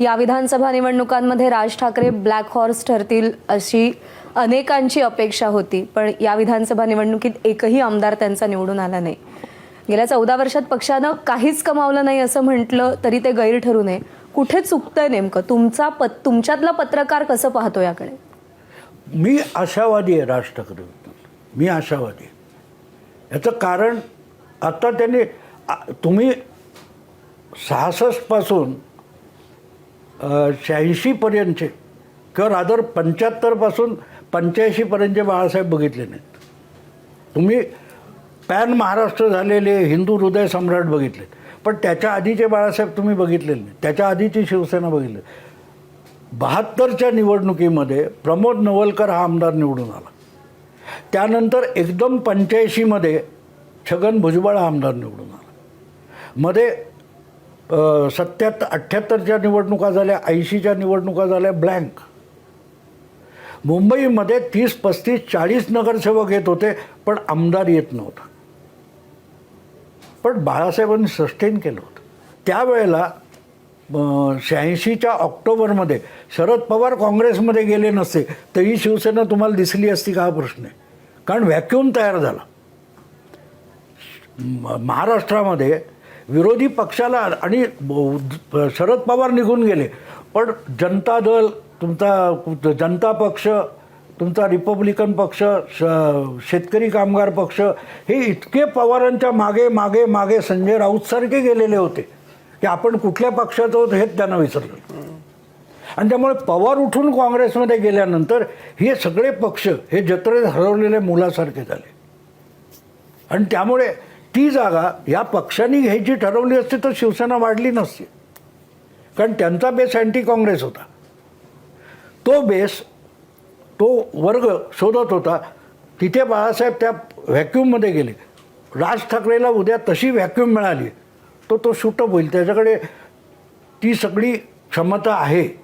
या विधानसभा निवडणुकांमध्ये Raj Thackeray black horse ठरतील अशी अनेकांची अपेक्षा होती. पण या विधानसभा निवडणुकीत एकही आमदार त्यांचा निवडून आला नाही. गेल्या चौदा वर्षात पक्षानं काहीच कमावलं नाही असं म्हटलं तरी ते गैर ठरू नये. कुठे चुकतंय नेमकं? तुमचा पत तुमच्यातला पत्रकार कसं पाहतो याकडे? मी आशावादी आहे राज ठाकरे. मी आशावादी आहे. याचं कारण आता त्यांनी तुम्ही सहासष्टपासून शहाऐंशीपर्यंतचे. किंवा रादर पंच्याहत्तरपासून पंच्याऐंशीपर्यंतचे बाळासाहेब बघितले नाहीत. तुम्ही पॅन महाराष्ट्र झालेले हिंदू हृदय सम्राट बघितले. पण त्याच्या आधीचे बाळासाहेब तुम्ही बघितलेले नाही त्याच्या आधीची शिवसेना बघितली. बहात्तरच्या निवडणुकीमध्ये प्रमोद नवलकर हा आमदार निवडून आला. त्यानंतर एकदम पंच्याऐंशीमध्ये छगन भुजबळ हा आमदार निवडून आला. मध्ये सत्याहत्तर अठ्ठ्याहत्तरच्या निवडणुका झाल्या ऐंशीच्या निवडणुका झाल्या ब्लँक. मुंबईमध्ये तीस पस्तीस चाळीस नगरसेवक येत होते पण आमदार येत नव्हता. पण बाळासाहेबांनी सस्टेन केलं होतं. त्यावेळेला शहाऐंशीच्या ऑक्टोबरमध्ये शरद पवार काँग्रेसमध्ये गेले नसते तरी शिवसेना तुम्हाला दिसली असती का हा प्रश्न आहे? कारण व्हॅक्यूम तयार झाला. म- महाराष्ट्रामध्ये विरोधी पक्षाला आणि ब- शरद पवार निघून गेले. पण जनता दल तुमचा जनता पक्ष तुमचा रिपब्लिकन पक्ष श- शेतकरी कामगार पक्ष हे इतके पवारांच्या मागे मागे मागे संजय राऊतसारखे गेलेले होते की आपण कुठल्या पक्षात आहोत हेच त्यांना विसरलं. आणि त्यामुळे पवार उठून काँग्रेसमध्ये गेल्यानंतर हे सगळे पक्ष हे जत्रेत हरवलेल्या मुलासारखे झाले. आणि त्यामुळे ती जागा या पक्षांनी घ्यायची ठरवली असती तर शिवसेना वाढली नसती. कारण त्यांचा बेस अँटी काँग्रेस होता. तो बेस तो वर्ग शोधत होता. तिथे बाळासाहेब त्या व्हॅक्यूममध्ये गेले. राज ठाकरेला उद्या तशी व्हॅक्यूम मिळाली तो तो शूटअप होईल. त्याच्याकडे ती सगळी क्षमता आहे.